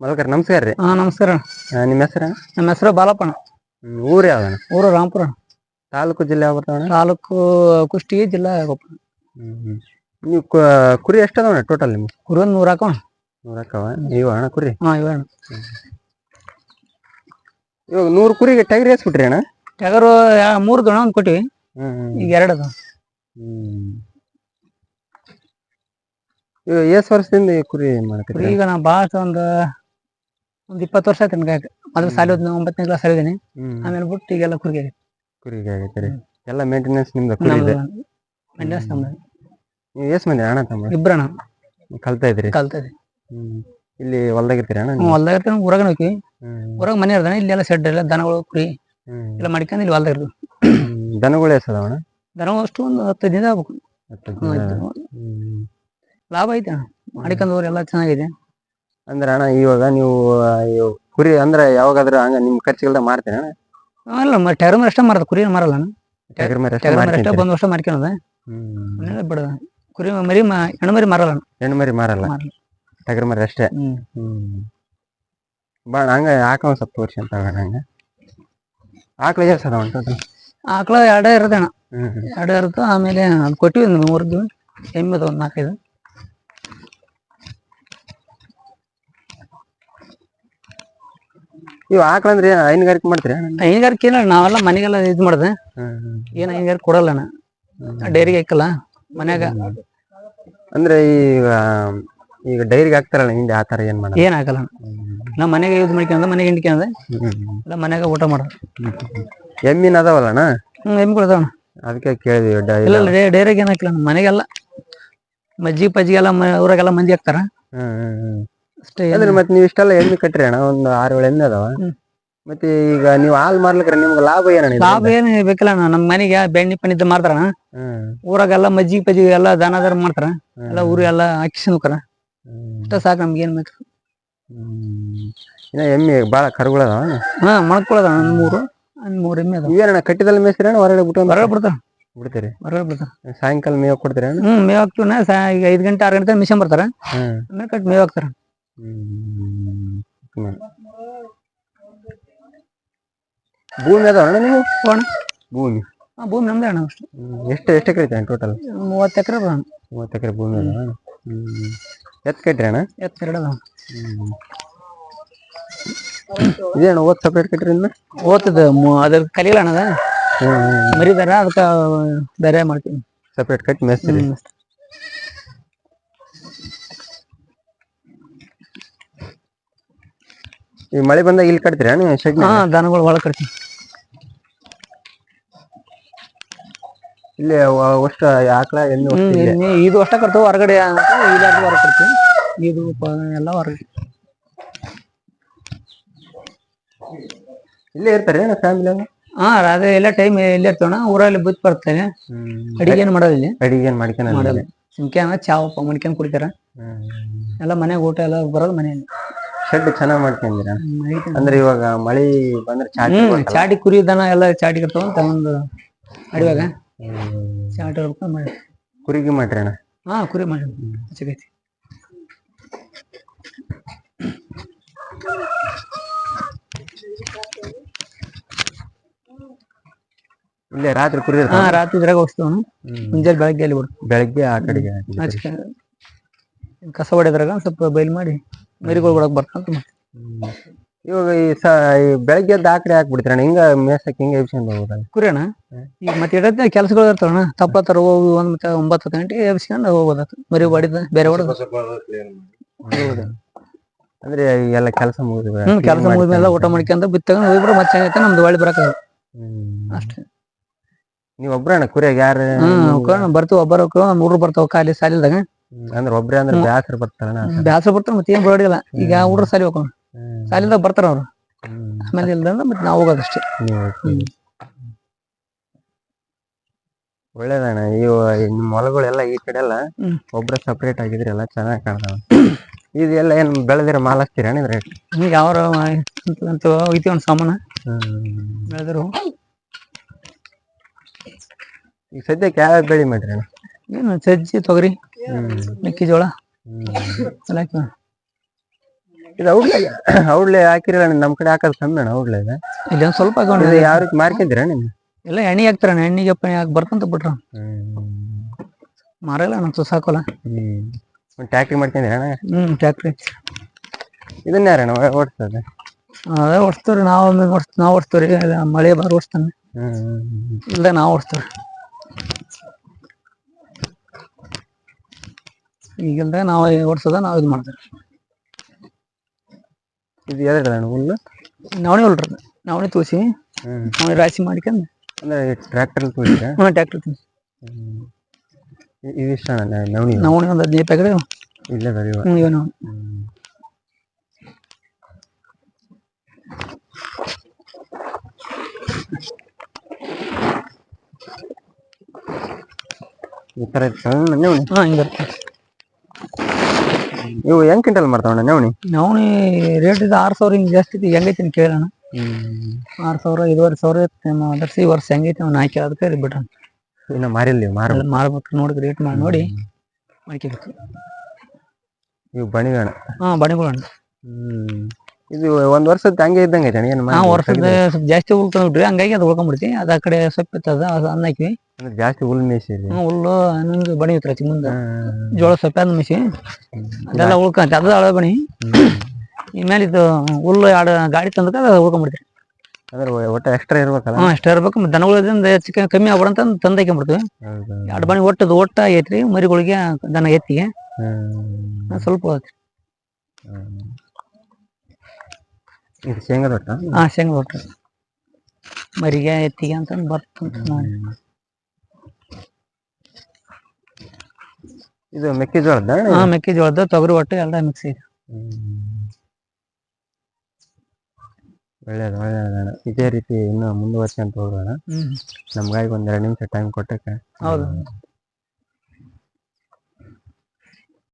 ಮಲ್ಕರ್ ನಮಸ್ಕಾರ ರೀ. ಹಾ ನಮಸ್ಕಾರ. ನಿಮ್ಮ ಹೆಸರು? ನಮ್ಮ ಹೆಸರು ಬಾಲಪ್ಪಣ ಊರು ಯಾವ ಊರು ರಾಮಪುರ ತಾಲೂಕು ಜಿಲ್ಲೆ ಯಾವ ಬರ್ತಾವಣ್ಣ ತಾಲೂಕು ಕುಷ್ಟಗಿ ಜಿಲ್ಲಾ ಕೊಪ್ಪಳ ನೀವು ಕು- ಕುರಿ ಎಷ್ಟು ಅದಾವಣ್ಣ ಟೋಟಲ್ ನಿಮ್ಗೆ? ಕುರಿ ಒಂದ್ ನೂರು ಹಾಕೋಣ ನೂರು ಅಕ್ಕವ ಇವ ಅಣ್ಣ ಕುರಿ? ಹಾ ಇವ ಇವಾಗ ನೂರು ಕುರಿಗೆ ಟೈರ್ ಏಸ್ಬಿಟ್ರಿ ಅಣ್ಣ? ಟಗರು ಯಾ- ಮೂರು ದೊಣ ಒಂದ್ ಕೊಟ್ಟಿವಿ. ಹ್ಮ್ ಈಗ ಎರಡು ಅದಾವ. ಹ್ಮ್ ಇವಾಗ ಎಷ್ಟು ವರ್ಷದಿಂದ ಈ ಕುರಿ ಕುರಿ ಮಾಡ್ತೀರಿ ಈಗ ನಾ ಭಾಳ ಒಂದ್ ಒಂದ್ ಇಪ್ಪತ್ತು ವರ್ಷ ಆಯ್ತು. ನನ್ಗೆ ಮೊದಲು ಸಾಲಿ ಓದ್ನ ಒಂಬತ್ತನೇ ಕ್ಲಾಸ್ ಹ್ಮ್. ಆಮೇಲೆ ಬಿಟ್ಟು ಈಗೆಲ್ಲ ಕುರಿಗೆ ಕುರಿಗೆ ಆಗೈತೆ ರೀ. ಎಲ್ಲ ಮೇಂಟೆನೆನ್ಸ್ ನಿಮ್ದು ಕುರಿ ಇದೆ? ಮೇಂಟೆನೆನ್ಸ್ ನಮ್ದು. ನೀವು ಎಷ್ಟು ಮಂದಿ ಅಣ್ಣ ತಮ್ಮ? ಇಬ್ಬರಣ ಕಲ್ತಾ ಇದ್ರಿ ಕಲ್ತಾ ಇದ್ರಿ ಇಲ್ಲಿ ಹೊಲ್ದಾಗ ಇರ್ತೀರಿ ಅಣ್ಣ ನೀವು? ಹೊಲ್ದಾಗ ಇರ್ತಾನೆ ಊರಾಗ ಹೋಗಿ ಹ್ಮ್. ಊರಾಗ ಮನೆ ಇರ್ತಾನೆ ಇಲ್ಲೆಲ್ಲ ಶೆಡ್ ಎಲ್ಲ ದನಗಳು ಕುರಿ ಎಲ್ಲ ಮಾಡ್ಕೊಂಡು ಇಲ್ಲಿ ಹೊಲ್ದಾಗ ಇರ್ತೀವಿ. ದನಗಳು ಎಷ್ಟು ಅದಾವಣ್ಣ ದನ ಅಷ್ಟು ಒಂದು ಹತ್ತು ದಿನ ಆಗ್ಬೇಕು. ಲಾಭ ಐತೆ ಅಣ್ಣ. ಮಾಡ್ಕೊಂಡವ್ರು ಎಲ್ಲ ಚೆನ್ನಾಗಿದೆ. ಅಂದ್ರೆ ಅಣ್ಣ ಇವಾಗ ನೀವು ಇವ್ ಕುರಿ ಅಂದ್ರೆ ಯಾವಾಗಾದ್ರೂ ಹಂಗ ನಿಮ್ ಖರ್ಚಿಗೆಲ್ಲ ಅಣ್ಣ? ಅಲ್ಲ ಟೈರ್ ಮೇಲೆ ಅಷ್ಟೇ ಮಾರದ ಕುರಿ ಮಾರಲ್ಲ ನಾನು ಟಗರ್ ಮರಿ ಅಷ್ಟೇ ಟೈರ್ ಮೇಲೆ ಅಷ್ಟೇ ಮಾಡ್ಕೊಂತೀರಿ? ಬಂದ್ ವರ್ಷ ಮಾರ್ಕೊಳದ ಹ್ಮ್. ಮನೇಲಿ ಕುರಿ ಮರಿ ಮ- ಹೆಣ್ಣು ಮರಿ ಮಾರಲ್ಲ ನಾನು. ಹೆಣ್ಣು ಮರಿ ಮಾರಲ್ಲ? ಮಾರಲ್ಲ. ಟಗರ್ ಮರಿ ಅಷ್ಟೇ? ಹ್ಮ್. ಹ್ಮ್. ಬಾಳ ಹಂಗ ಹಾಕೋ ಸ್ವಲ್ಪ ತೋರಿಸಿ ಅಂತ ಹೇಳೋಣ ಹಂಗ? ಆಕಳ ಎಷ್ಟು ಅದಾವ ಟೋಟಲ್ ಆಕಳ ಎರಡೇ ಇರುತ್ತೆ ಅಣ್ಣ. ಹ್ಮ್. ಎರಡೇ ಇರುತ್ತೆ ಆಮೇಲೆ ಅದು ಕೊಟ್ಟಿವಿ ಮೂರ್ದು ಎಮ್ಮೆ ಒಂದು ನಾಲ್ಕೈದು. ಇವ್ ಆಕಳ ಅಂದ್ರೆ ಏನ್ ಹೈನುಗಾರಿಕೆ ಮಾಡ್ತೀರಿ? ಅಣ್ಣ? ಹೈನುಗಾರಿಕೆ ಇಲ್ಲ ನಾವೆಲ್ಲ ಮನೆಗೆಲ್ಲ ಇದು ಮಾಡಿದೆ. ಹ್ಮ್ ಹ್ಮ್. ಏನು ಹೈನುಗಾರಿಕೆ ಕೊಡಲ್ಲ ಅಣ್ಣ ಡೈರಿಗೆ ಹಾಕಲ್ಲ ಮನ್ಯಾಗ. ಅಂದ್ರೆ ಈಗ ಈಗ ಡೈರಿಗೆ ಹಾಕ್ತಾರಲ್ಲ ಹಿಂದೆ ಆ ತರ ಏನ್ ಮಾಡಲ್ಲ ಏನ್ ಹಾಕಲ್ಲ ಅಣ್ಣ ನಮ್ಮ ಮನೆಗೆ ಯೂಸ್ ಮಾಡ್ಕೊಂಡ ಮನೆಗೆ ಹಿಂಡ್ಕೊಂಡ ಹ್ಮ್ ಹ್ಮ್. ಎಲ್ಲ ಮನ್ಯಾಗ ಊಟ ಮಾಡೋದು. ಹ್ಮ್ ಹ್ಮ್. ಎಮ್ಮಿನ ಅದಾವಲ್ಲ ಅಣ್ಣ ಹ್ಮ್ ಎಮ್ಮೆ ಕೊಡ್ತಾವಣ್ಣ ಅದಕ್ಕೆ ಕೇಳಿದ್ವಿ ಡ- ಇಲ್ಲ ಇಲ್ಲ ಡೈ- ಡೈರಿಗೆ ಏನು ಹಾಕಿಲ್ಲ ಅಣ್ಣ ಮನೆಗೆಲ್ಲ ಮಜ್ಜಿಗೆ ಪಜ್ಜಿಗೆ ಎಲ್ಲ ಮ- ಊರಾಗೆಲ್ಲ ಮಂದಿ ಹಾಕ್ತಾರ. ಹ್ಮ್ ಹ್ಮ್ ಹ್ಮ್. ಅಷ್ಟೇ ಅಂದ್ರೆ ಮತ್ತೆ ನೀವು ಇಷ್ಟೆಲ್ಲ ಎಮ್ಮೆ ಕಟ್ರಿ ಅಣ್ಣ ಒಂದು ಆರು ಏಳು ಎಮ್ಮೆ ಅದಾವ. ಮತ್ತೆ ಈಗ ನೀವು ಹಾಲ್ ಮಾರ್ಲಿಕ್ರೆ ನಿಮ್ಗೆ ಲಾಭ ಏನ ಇದ್ರಿಂದ? ಲಾಭ ಏನು ಬೇಕಿಲ್ಲ ಅಣ್ಣ ನಮ್ಮ ಮನೆಗೆ ಬೆಣ್ಣೆ ಪಣ್ಣಿದ್ದು ಮಾರ್ತಾರ ಹ್ಮ್. ಊರಾಗೆಲ್ಲ ಮಜ್ಜಿಗೆ ಪಜ್ಜಿಗೆ ಎಲ್ಲ ದನದರ ಮಾಡ್ತಾರ. ಎಲ್ಲ ಊರು ಎಲ್ಲ ಹಾಕಿಸಿ ನೋಕರ ಇಷ್ಟ ಸಾಕು ನಮ್ಗೆ ಏನ್ ಬೇಕು. ಎಮ್ಮಿ ಇನ್ನ ಎಮ್ಮೆ ಬಾಳ ಕರುಗಳದಾವ ಹಾ ಮಣ್ಕೊಳದ ಅಣ್ಣ ಮೂರು ಒಂದ್ ಮೂರ್ ಎಮ್ಮೆ ಅದಾವ. ಏನಣ್ಣ ಕಟ್ಟಿದಲ್ಲಿ ಮೇಯ್ಸ್ತೀರ ಅಣ್ಣ ಹೊರಗಡೆ ಬಿಟ್ಟು ಹೊರಗಡೆ ಬಿಡ್ತಾರ. ಬಿಡ್ತೀರಿ? ಹೊರಗಡೆ ಬಿಡ್ತಾರ. ಸಾಯಂಕಾಲ ಮೇವ್ ಕೊಡ್ತೀರ ಹ್ಮ್ ಮೇವ್ ಹಾಕ್ತೀವಿ ಈಗ ಐದ್ ಗಂಟೆ ಆರು ಗಂಟೆ ಮಿಷನ್ ಬರ್ತಾರ. ಆಮೇಲೆ ಕಟ್ ಮೇವ್ ಹಾಕ್ತಾರ. ಭೂಮಿ ಅದಾವ ಅಣ್ಣ ನೀವು ಅಣ್ಣ ಭೂಮಿ. ಹಾ ಭೂಮಿ ನಮ್ದೇ ಅಣ್ಣ. ಅಷ್ಟು ಎಷ್ಟು ಎಷ್ಟು ಎಕರೆ ಐತೆ ಟೋಟಲ್ ಮೂವತ್ತು ಎಕರೆ ಅದ ಮೂವತ್ತು ಎಕರೆ ಭೂಮಿ ಅದ ಎತ್ತ ಎತ್ ಕಟ್ರಿ ಅಣ್ಣ? ಎತ್ತು ಎರಡು ಅದ ಇದೇನು ಓದ್ ಸಪ್ರೇಟ್ ಕಟ್ರಿ ಇನ್ನ ಓದ್ತದ ಅದ್ರ ಅಣ್ಣದ ಹ್ಮ್ ಮರಿದಾರ ಅದಕ್ಕೆ ಬೇರೆ ಮಾಡ್ತೀನಿ ಸಪ್ರೇಟ್ ಕಟ್ ಮೇಸ್ತೀರಿ. ಈ ಮಳೆ ಬಂದಾಗ ಇಲ್ಲಿ ಕಟ್ತೀರಾ ನೀವು ಶೆಡ್ ಹಾ ದನಗಳು ಒಳಗೆ ಕಟ್ತೀವಿ. ಇಲ್ಲಿ ಅಷ್ಟ ಆಕಳ ಎಣ್ಣೆ ಇದು ಅಷ್ಟ ಕಟ್ತಾವ ಹೊರಗಡೆ ಇಲ್ಲಾರ್ದು ಹೊರಗೆ ಕಟ್ತೀವಿ. ಇದು ಎಲ್ಲ ಹೊರಗೆ ಇಲ್ಲೇ ಇರ್ತಾರೆ ಫ್ಯಾಮಿಲಿ ಹಾ ಅದೇ ಎಲ್ಲ ಟೈಮ್ ಇಲ್ಲೇ ಇರ್ತೋಣ ಊರಲ್ಲಿ ಬಿತ್ ಬರ್ತೇನೆ ಅಡಿಗೆ ಏನು ಮಾಡೋದಿಲ್ಲ ಇಲ್ಲಿ. ಅಡಿಗೆ ಏನ್ ಮಾಡ್ಕೊಳಲ್ಲ ಮಾಡಲ್ಲ ಸುಮ್ಕ್ಯಾನ ಚಾವ್ ಪ ಕುಡಿತಾರ. ಎಲ್ಲ ಮನೆಗೆ ಊಟ ಎಲ್ಲ ಬರೋದು ಮನೆಯಲ್ಲಿ. ಶೆಡ್ ಚೆನ್ನಾಗ್ ಮಾಡ್ಕೊಂಡಿರ ಅಂದ್ರೆ ಇವಾಗ ಮಳಿ ಬಂದ್ರೆ ಚಾಟಿ ಚಾಟಿ ಕುರಿ ದನ ಎಲ್ಲ ಚಾಟಿ ಇರ್ತಾವ ಒಂದು ಅಡಿವಾಗ? ಚಾಟಿ ಮಾಡಿ. ಕುರಿಗೆ ಮಾಡ್ರಿ ಅಣ್ಣ? ಹಾ ಕುರಿ ಮಾಡಿ. ಸಿಗೈತಿ. ಇಲ್ಲೇ ರಾತ್ರಿ ಕುರಿ ಹಾ ರಾತ್ರಿ ಇದ್ರಾಗ ಹೋಗ್ಸ್ತೇವ ಮುಂಜಾನೆ ಬೆಳಗ್ಗೆ ಅಲ್ಲಿ ಬಿಡ್ತು ಬೆಳಗ್ಗೆ ಆ ಕಡೆಗೆ. ಕಸ ಹೊಡೆದ್ರಾಗ ಸ್ವಲ್ಪ ಬೈಲ್ ಮಾಡಿ. ಮರಿಗಳು ಬಿಡಕ್ ಬರ್ತಂತ ಇವಾಗ ಈ ಸ ಈ ಬೆಳಗ್ಗೆ ದಾಖಲೆ ಆಕಡೆ ಹಾಕ್ಬಿಡ್ತೀರಣ್ಣ ಹಿಂಗ ಮೇಸಕ್ ಹಿಂಗ ಎಬ್ಸ್ಕೊಂಡ್ ಹೋಗೋದಲ್ಲ. ಕುರಿ ಅಣ್ಣ? ಈಗ ಮತ್ತೆ ಇಡದ ಕೆಲಸಗಳು ಇರ್ತಾವಣ್ಣ ತಪ್ಪತ್ತರ ಹೋಗಿ ಒಂದ್ ಮತ್ತೆ ಒಂಬತ್ತು ಗಂಟೆ ಎಬ್ಸ್ಕೊಂಡು ಹೋಗೋದ ಮರಿ ಹೊಡಿದ ಬೇರೆ ಹೊಡೆದ. ಅಂದ್ರೆ ಎಲ್ಲ ಕೆಲಸ ಮುಗಿದ ಹ್ಮ್ ಕೆಲಸ ಮುಗಿದ್ಮೇಲೆ ಊಟ ಮಾಡ್ಕೊಂಡ ಬಿತ್ತಗೊಂಡು ಹೋಗ್ಬಿಟ್ರೆ ಮತ್ತೆ ಚೆನ್ನಾಗೈತೆ ನಮ್ದು ಒಳ್ಳೆ ಬರಕ ಅಷ್ಟೇ. ನೀವ್ ಒಬ್ರಣ್ಣ ಕುರಿಯಾಗ ಯಾರು? ಹ್ಮ್ ಬರ್ತೀವಿ ಒಬ್ಬರ ಹುಡ್ರು ಬರ್ತಾವ ಖಾಲಿ ಸಾಲಿದಾಗ ಅಂದ್ರೆ ಒಬ್ರೇ ಅಂದ್ರ ಬ್ಯಾಸರ ಬರ್ತಾರಣ್ಣ ಬ್ಯಾಸರ ಬರ್ತಾರ ಮತ್ತೆ ಏನ್ ಬರೋಡಿಲ್ಲ ಈಗ ಹುಡ್ರು ಸಾಲಿ ಹೋಗೋಣ. ಸಾಲಿಂದ ಬರ್ತಾರ ಅವ್ರು. ಆಮೇಲೆ ಇಲ್ದಂದ್ರೆ ಮತ್ತೆ ನಾವು ಹೋಗೋದಷ್ಟೇ. ಒಳ್ಳೇದಣ್ಣ ಈ ನಿಮ್ ಹೊಲಗಳೆಲ್ಲ ಈ ಕಡೆ ಎಲ್ಲ. ಒಬ್ರ ಸಪ್ರೇಟ್ ಆಗಿದ್ರೆ ಎಲ್ಲ ಚೆನ್ನಾಗಿ ಕಾಣ್ತಾವ. ಇದೆಲ್ಲ ಏನ್ ಬೆಳೆದಿರ ಮಾಲ್ ಹಾಕ್ತೀರ ಏನಿದ್ರೆ? ಈಗ ಯಾವ್ರ ಐತಿ ಒಂದ್ ಒಂದು ಸಾಮಾನ. ಬೆಳೆದ್ರು ಈಗ ಸದ್ಯಕ್ಕೆ ಯಾವ ಬೆಳಿ ಮಾಡ್ರಿ ಅಣ್ಣ? ಏನು ಸಜ್ಜಿ ತೊಗರಿ ಮೆಕ್ಕೆಜೋಳ. ಎಲ್ಲ ಇದು ಔಡ್ಲೆ ಔಡ್ಲೆ ಹಾಕಿರಲ್ಲ ನಮ್ಮ ಕಡೆ ಹಾಕೋದು ಕಮ್ಮಿ ಅಣ್ಣ ಔಡ್ಲೆ ಇದೆ. ಇಲ್ಲೊಂದ್ ಸ್ವಲ್ಪ ಇದು ಹಾಕೊಂಡ್ರೆ ಯಾವ ರೀತಿ ಮಾರ್ಕೊಂತೀರಾ ನೀವು? ಎಲ್ಲ ಎಣ್ಣೆ ಹಾಕ್ತಾರ ಎಣ್ಣೆಗೆ ಪಣಿ ಹಾಕಿ ಬರ್ತಂತ ಬಿಟ್ರ. ಮಾರಲ್ಲ ನಂಗೆ ಹಾಕೋಲ್ಲ ಹ್ಮ್. ಟ್ಯಾಕ್ಟ್ರಿ ಮಾಡ್ಕೊಂಡಿರ ಅಣ್ಣ? ಹ್ಮ್ ಟ್ಯಾಕ್ಟ್ರಿ. ಇದನ್ನ ಯಾರಣ್ಣ ಓಡಿಸ್ತದೆ ಅದೇ ಓಡಿಸ್ತೀವ್ರಿ ನಾವು ನಾವ್ ಓಡಿಸ್ ನಾವು ಓಡಿಸ್ತೀವ್ರಿ ಇಲ್ಲ ಮಳೆ ಬಾರ ಓಡಿಸ್ತಾನೆ. ಇಲ್ಲ ನಾವ್ ನಾವು ಓಡಿಸ್ತೀವ್ರಿ. ಈಗಿಲ್ದ ನಾವು ಓಡಿಸೋದ ನಾವು ಇದು ಮಾಡ್ತೀವಿ. ಇದು ಯಾವ್ದು ಅಣ್ಣ ಹುಲ್ಲು ನವಣಿ ಹೊಲ್ರಿ ನವಣಿ ತುಳಸಿ ಹ್ಮ್. ನವಣಿ ರಾಶಿ ಮಾಡ್ಕೊಂಡು ಅಂದ್ರೆ ಟ್ರ್ಯಾಕ್ಟರ್ ತೋರಿಸ್ರಾ ಹ್ಞೂ ಟ್ಯಾಕ್ಟ್ರಿ ತುಳಸಿ ಇದಿಷ್ಟ ಅಣ್ಣ ನವಣಿ? ನವಣಿ ಒಂದು ಹದಿನೈದು ಪ್ಯಾಕೆಟ್ ಇಲ್ಲೇ ಬೆಳೆಯುವ ಹ್ಞೂ ಇವ ನವಣಿ. ಈ ಥರ ಇರ್ತವೆ ನವಣಿ? ಹಾಂ ಹಿಂಗಿರುತ್ತೆ ಇವು ಹೆಂಗ್ ಕಿಂಟಲ್ ಮಾಡ್ತಾವಣ್ಣ ನವಣಿ? ನವಣಿ ರೇಟ್ ಇದು ಆರು ಸಾವಿರ ಹಿಂಗೆ ಜಾಸ್ತಿ ಐತಿ ಹೆಂಗೈತಿ ಅಂತ ಕೇಳೋಣ ಆರು ಸಾವಿರ ಐದುವರೆ ಸಾವಿರ ಇತ್ತು ಅದರ್ಸಿ ಈ ವರ್ಷ ಹೆಂಗೈತಿ ಅವ್ನು ಹಾಕಿ ಅದಕ್ಕೆ ಬಿಟ್ಟ ಇನ್ನು ಮಾರಿಲ್ಲ ಮಾರ ಮಾಡ್ಬೇಕು ನೋಡಿ ರೇಟ್ ಮಾಡಿ ನೋಡಿ ಮಾಡ್ಕೋಬೇಕು. ಇವು ಬಣಿಗಣ ಹಾಂ ಬಣಿಗಳು ಹ್ಮ್. ಇದು ಒಂದ್ ವರ್ಷದ ಹಂಗೆ ಇದ್ದಂಗೆ ಐತೆ ಏನು ಹಾಂ ವರ್ಷದ ಸ್ವಲ್ಪ ಜಾಸ್ತಿ ಹುಲ್ ತಂದ್ಬಿಟ್ರಿ ಹಂಗಾಗಿ ಅದು ಉಳ್ಕೊಂಡ್ಬಿಡ್ತಿ ಅದು ಆ ಕಡೆ ಸೊಪ್ಪು ಇರ್ತದ ಅದು ಅನ್ನ ಹಾಕಿವಿ ಅಂದ್ರೆ ಜಾಸ್ತಿ ಹುಲ್ ಮೇಯಿಸಿರಿ. ಹ್ಞೂ ಹುಲ್ಲು ಇನ್ನೊಂದು ಬಣಿ ಇರ್ತೈತಿ ಮುಂದೆ. ಜೋಳ ಸೊಪ್ಪೆ ಅದ್ ಮಿಸಿ ಅದೆಲ್ಲ ಉಳ್ಕೊಂತ ಅದು ಹಳೆ ಬಣಿ. ಈ ಮೇಲೆ ಇದು ಹುಲ್ಲು ಎರಡು ಗಾಡಿ ತಂದಕ ಅದು ಉಳ್ಕೊಂಡ್ಬಿಡ್ತೀವಿ ಅಂದ್ರೆ ಒಟ್ಟು ಎಕ್ಸ್ಟ್ರಾ ಇರ್ಬೇಕಲ್ಲ? ಹಾಂ ಅಷ್ಟೇ ಇರ್ಬೇಕು. ದನಗಳಿಂದ ಚಿಕ್ಕ ಹೆಚ್ಚು ಕಮ್ಮಿ ಆಗ್ಬಿಡಂತ ತಂದು ಹಾಕೊಂಡ್ಬಿಡ್ತೀವಿ ಎರಡು ಬಣಿ ಒಟ್ಟದು ಒಟ್ಟ ಐತ್ರಿ ಮರಿಗಳಿಗೆ ದನ ಎತ್ತಿಗೆ. ಸ್ವಲ್ಪ ಶೇಂಗದ ಒಟ್ಟ ಹಾ ಒಟ್ಟು ಮರಿಗೆ ಎತ್ತಿಗೆ ಅಂತ ಬರ್ತಂತ ಇದು ಮೆಕ್ಕೆಜೋಳದ ಹಾ ಮೆಕ್ಕೆಜೋಳದ ತೊಗರಿ ಒಟ್ಟು ಎಲ್ಲ ಮಿಕ್ಸ್ ಇದೆ. ಒಳ್ಳೇದು ಒಳ್ಳೇದು ಇದೇ ರೀತಿ ಇನ್ನು ಮುಂದುವರ್ಸ್ಕೊಂತ ಹೋಗೋಣ. ನಮ್ಗಾಗಿ ಒಂದ್ ಎರಡು ನಿಮಿಷ ಟೈಮ್ ಕೊಟ್ಟಕ್ಕೆ. ಹೌದು.